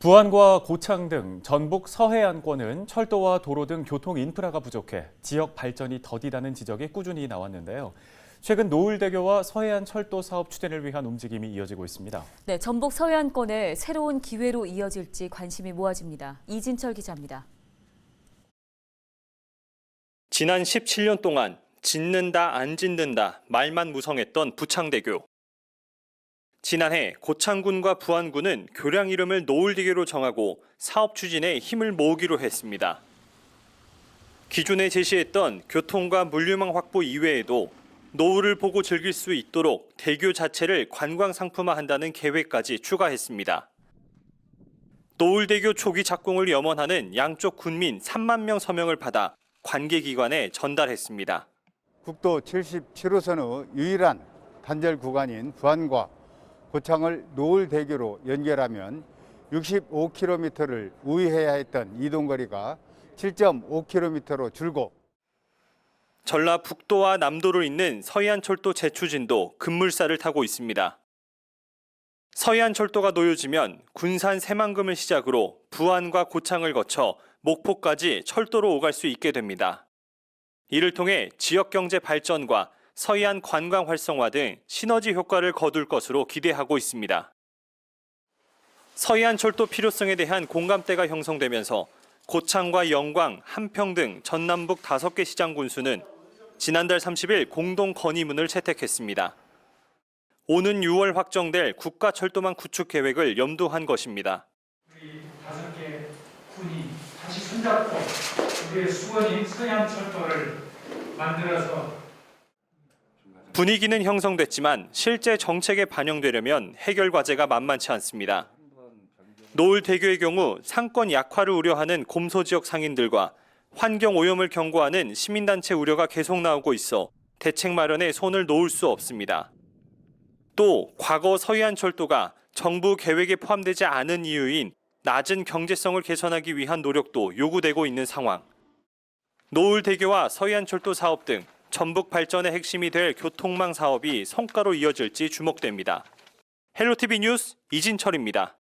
부안과 고창 등 전북 서해안권은 철도와 도로 등 교통 인프라가 부족해 지역 발전이 더디다는 지적이 꾸준히 나왔는데요. 최근 노을대교와 서해안 철도 사업 추진을 위한 움직임이 이어지고 있습니다. 네, 전북 서해안권의 새로운 기회로 이어질지 관심이 모아집니다. 이진철 기자입니다. 지난 17년 동안 짓는다 안 짓는다 말만 무성했던 부창대교. 지난해 고창군과 부안군은 교량 이름을 노을대교로 정하고 사업 추진에 힘을 모으기로 했습니다. 기존에 제시했던 교통과 물류망 확보 이외에도 노을을 보고 즐길 수 있도록 대교 자체를 관광 상품화한다는 계획까지 추가했습니다. 노을대교 초기 착공을 염원하는 양쪽 군민 3만 명 서명을 받아 관계기관에 전달했습니다. 국도 77호선의 유일한 단절 구간인 부안과 고창을 노을대교로 연결하면 65km를 우회해야 했던 이동거리가 7.5km로 줄고 전라북도와 남도를 잇는 서해안철도 재추진도 급물살을 타고 있습니다. 서해안철도가 놓여지면 군산 새만금을 시작으로 부안과 고창을 거쳐 목포까지 철도로 오갈 수 있게 됩니다. 이를 통해 지역 경제 발전과 서해안 관광 활성화 등 시너지 효과를 거둘 것으로 기대하고 있습니다. 서해안 철도 필요성에 대한 공감대가 형성되면서 고창과 영광, 한평 등 전남북 5개 시장 군수는 지난달 30일 공동 건의문을 채택했습니다. 오는 6월 확정될 국가 철도망 구축 계획을 염두한 것입니다. 우리 다섯 개 군이 다시 손잡고 우리의 수원인 서해안 철도를 만들어서 분위기는 형성됐지만 실제 정책에 반영되려면 해결 과제가 만만치 않습니다. 노을 대교의 경우 상권 약화를 우려하는 곰소 지역 상인들과 환경 오염을 경고하는 시민단체 우려가 계속 나오고 있어 대책 마련에 손을 놓을 수 없습니다. 또 과거 서해안 철도가 정부 계획에 포함되지 않은 이유인 낮은 경제성을 개선하기 위한 노력도 요구되고 있는 상황. 노을 대교와 서해안 철도 사업 등 전북 발전의 핵심이 될 교통망 사업이 성과로 이어질지 주목됩니다. 헬로티비 뉴스 이진철입니다.